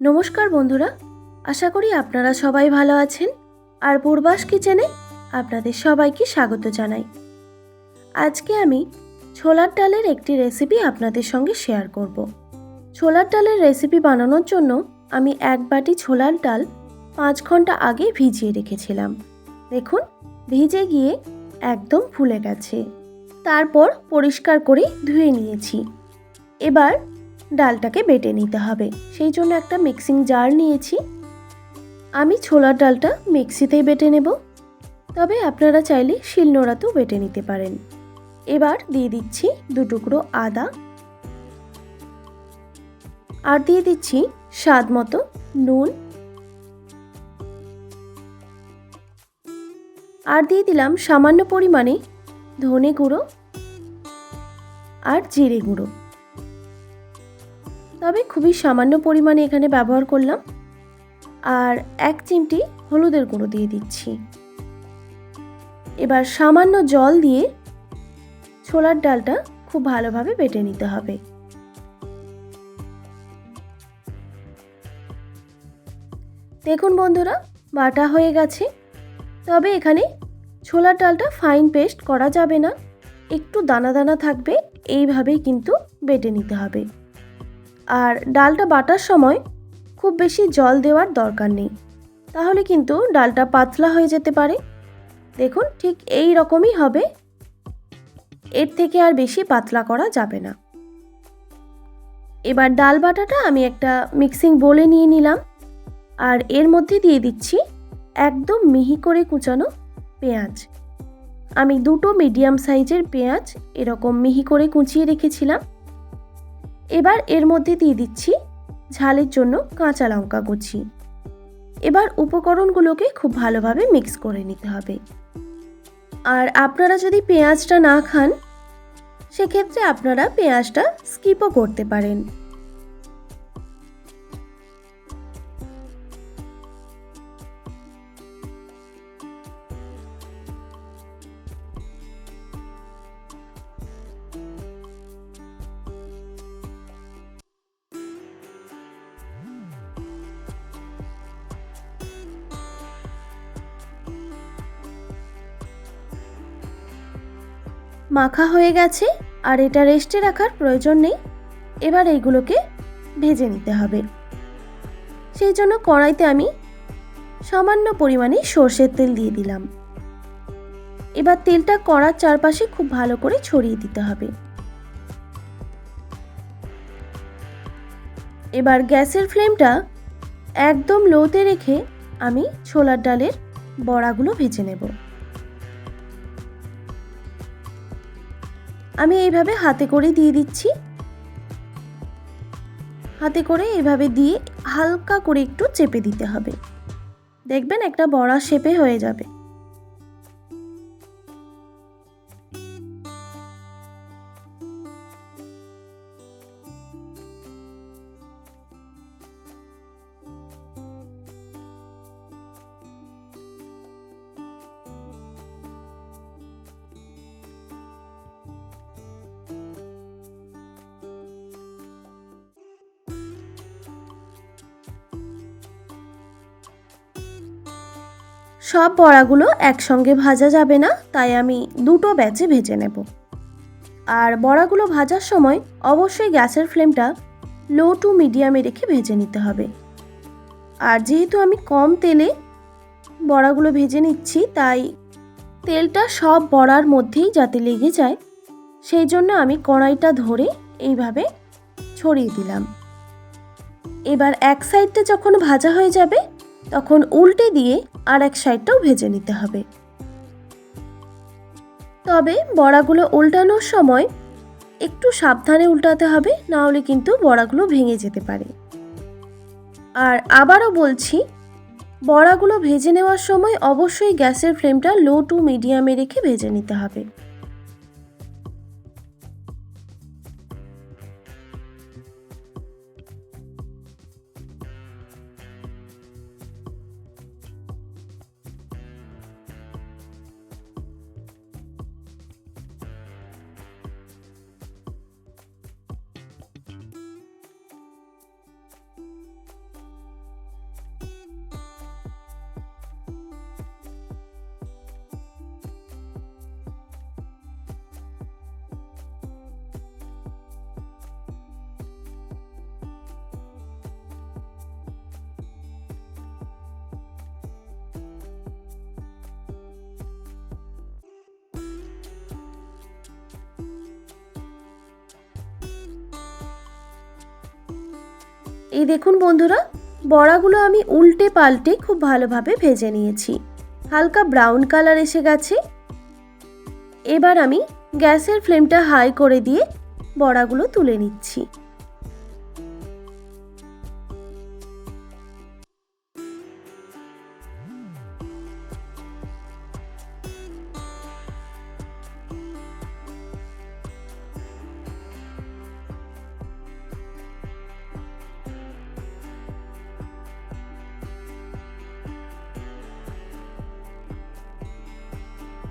নমস্কার বন্ধুরা, আশা করি আপনারা সবাই ভালো আছেন আর পূর্বাস কিচেনে আপনাদের সবাইকে স্বাগত জানাই। আজকে আমি ছোলার ডালের একটি রেসিপি আপনাদের সঙ্গে শেয়ার করব। ছোলার ডালের রেসিপি বানানোর জন্য আমি এক বাটি ছোলার ডাল পাঁচ ঘণ্টা আগে ভিজিয়ে রেখেছিলাম। দেখুন, ভিজে গিয়ে একদম ফুলে গেছে। তারপর পরিষ্কার করে ধুয়ে নিয়েছি। এবার ডালটাকে বেটে নিতে হবে। সেই জন্য একটা মিক্সিং জার নিয়েছি। আমি ছোলার ডালটা মিক্সিতেই বেটে নেব। তবে আপনারা চাইলে শিলনোড়াতেও বেটে নিতে পারেন। এবার দিয়ে দিচ্ছি দু টুকরো আদা। আর দিয়ে দিচ্ছি স্বাদ মতো নুন। আর দিয়ে দিলাম সামান্য পরিমাণে ধনে গুঁড়ো আর জিরে গুঁড়ো। তবে খুবই সামান্য পরিমাণে এখানে ব্যবহার করলাম। আর এক চিমটি হলুদের গুঁড়ো দিয়ে দিচ্ছি। এবার সামান্য জল দিয়ে ছোলার ডালটা খুব ভালোভাবে বেটে নিতে হবে। দেখুন বন্ধুরা, বাটা হয়ে গেছে। তবে এখানে ছোলার ডালটা ফাইন পেস্ট করা যাবে না। একটু দানা দানা থাকবে, এইভাবেই কিন্তু বেটে নিতে হবে। আর ডালটা বাটার সময় খুব বেশি জল দেওয়ার দরকার নেই। তাহলে কিন্তু ডালটা পাতলা হয়ে যেতে পারে। দেখুন, ঠিক এই রকমই হবে। এর থেকে আর বেশি পাতলা করা যাবে না। এবার ডাল বাটাটা আমি একটা মিক্সিং বলে নিয়ে নিলাম। আর এর মধ্যে দিয়ে দিচ্ছি একদম মিহি করে কুচানো পেঁয়াজ। আমি দুটো মিডিয়াম সাইজের পেঁয়াজ এরকম মিহি করে কুচিয়ে রেখেছিলাম। এবার এর মধ্যে দিয়ে দিচ্ছি ঝালের জন্য কাঁচা লঙ্কা কুচি। এবার উপকরণগুলোকে খুব ভালোভাবে মিক্স করে নিতে হবে। আর আপনারা যদি পেঁয়াজটা না খান, সেক্ষেত্রে আপনারা পেঁয়াজটা স্কিপও করতে পারেন। মাখা হয়ে গেছে আর এটা রেস্টে রাখার প্রয়োজন নেই। এবার এইগুলোকে ভেজে নিতে হবে। সেই জন্য কড়াইতে আমি সামান্য পরিমাণে সর্ষের তেল দিয়ে দিলাম। এবার তেলটা কড়ার চারপাশে খুব ভালো করে ছড়িয়ে দিতে হবে। এবার গ্যাসের ফ্লেমটা একদম লোতে রেখে আমি ছোলার ডালের বড়াগুলো ভেজে নেব। আমি এইভাবে হাতে করে দিয়ে দিচ্ছি। হাতে করে এইভাবে দিয়ে হালকা করে একটু চেপে দিতে হবে। দেখবেন একটা বড়া শেপে হয়ে যাবে। সব বড়াগুলো একসঙ্গে ভাজা যাবে না, তাই আমি দুটো ব্যাচে ভেজে নেব। আর বড়াগুলো ভাজার সময় অবশ্যই গ্যাসের ফ্লেমটা লো টু মিডিয়ামে রেখে ভেজে নিতে হবে। আর যেহেতু আমি কম তেলে বড়াগুলো ভেজে নিচ্ছি, তাই তেলটা সব বড়ার মধ্যেই যাতে লেগে যায়, সেই জন্য আমি কড়াইটা ধরে এইভাবে ছড়িয়ে দিলাম। এবার এক সাইডটা যখন ভাজা হয়ে যাবে, তখন উল্টে দিয়ে আর এক সাইডটাও ভেজে নিতে হবে। তবে বড়াগুলো উল্টানোর সময় একটু সাবধানে উল্টাতে হবে, নাহলে কিন্তু বড়াগুলো ভেঙে যেতে পারে। আর আবারও বলছি, বড়াগুলো ভেজে নেওয়ার সময় অবশ্যই গ্যাসের ফ্লেমটা লো টু মিডিয়ামে রেখে ভেজে নিতে হবে। এই দেখুন বন্ধুরা, বড়াগুলো আমি উল্টে পাল্টে খুব ভালোভাবে ভেজে নিয়েছি। হালকা ব্রাউন কালার এসে গেছে। এবার আমি গ্যাসের ফ্লেমটা হাই করে দিয়ে বড়াগুলো তুলে নিচ্ছি।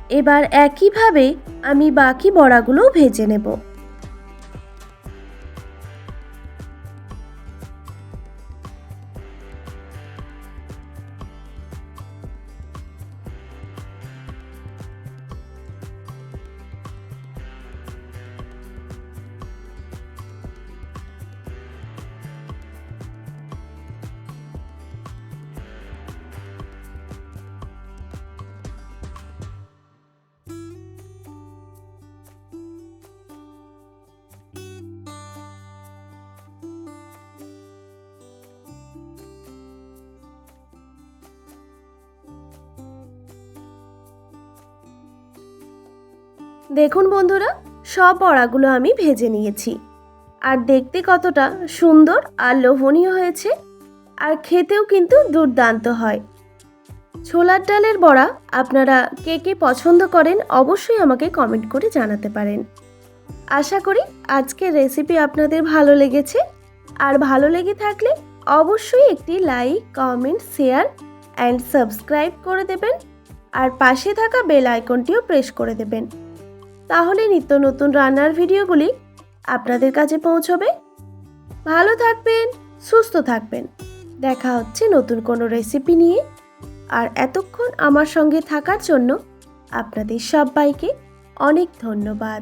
এবার একইভাবে আমি বাকি বড়াগুলোও ভেজে নেব। দেখুন বন্ধুরা, সব বড়াগুলো আমি ভেজে নিয়েছি। আর দেখতে কতটা সুন্দর আর লোভনীয় হয়েছে। আর খেতেও কিন্তু দুর্দান্ত হয়। ছোলার ডালের বড়া আপনারা কে কে পছন্দ করেন অবশ্যই আমাকে কমেন্ট করে জানাতে পারেন। আশা করি আজকের রেসিপি আপনাদের ভালো লেগেছে। আর ভালো লেগে থাকলে অবশ্যই একটি like, comment, share and subscribe করে দেবেন। আর পাশে থাকা বেল আইকনটিও প্রেস করে দেবেন। তাহলে নিত্য নতুন রান্নার ভিডিওগুলি আপনাদের কাছে পৌঁছবে। ভালো থাকবেন, সুস্থ থাকবেন। দেখা হচ্ছে নতুন কোনো রেসিপি নিয়ে। আর এতক্ষণ আমার সঙ্গে থাকার জন্য আপনাদের সবাইকে অনেক ধন্যবাদ।